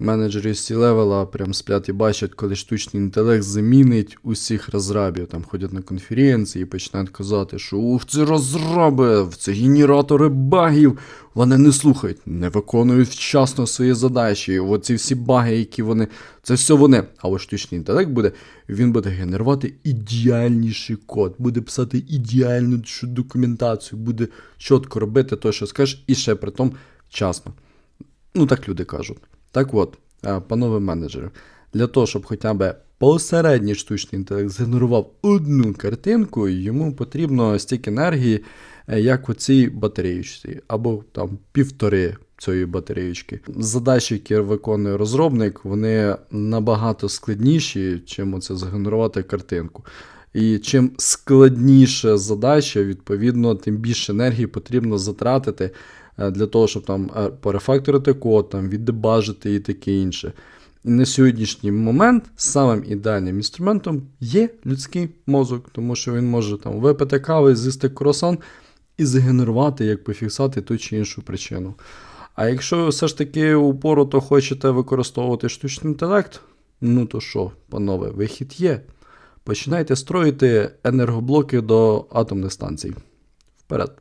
Менеджери з левела прям сплять і бачать, коли штучний інтелект замінить усіх розрабів. Там ходять на конференції і починають казати, що ух, це розраби, це генератори багів. Вони не слухають, не виконують вчасно свої задачі. Оці всі баги, які вони. Це все вони. А ось штучний інтелект буде, він буде генерувати ідеальніший код, буде писати ідеальну документацію, буде чітко робити те, що скажеш, і ще при тому вчасно. Ну, так люди кажуть. Так от, е, панове менеджери, для того, щоб хоча б посередній штучний інтелект згенерував одну картинку, йому потрібно стільки енергії, е, як у цій батареючці, або там півтори цієї батареючки. Задачі, які виконує розробник, вони набагато складніші, чим оце згенерувати картинку. І чим складніша задача, відповідно, тим більше енергії потрібно затратити е, для того, щоб там е, порефакторити код, там, віддебажити і таке інше. І на сьогоднішній момент самим ідеальним інструментом є людський мозок, тому що він може там випити кави, з'їсти круасан і згенерувати, як пофіксати ту чи іншу причину. А якщо ви все ж таки упорото хочете використовувати штучний інтелект, ну то що, панове, вихід є. Починайте строїти енергоблоки до атомних станцій. Вперед!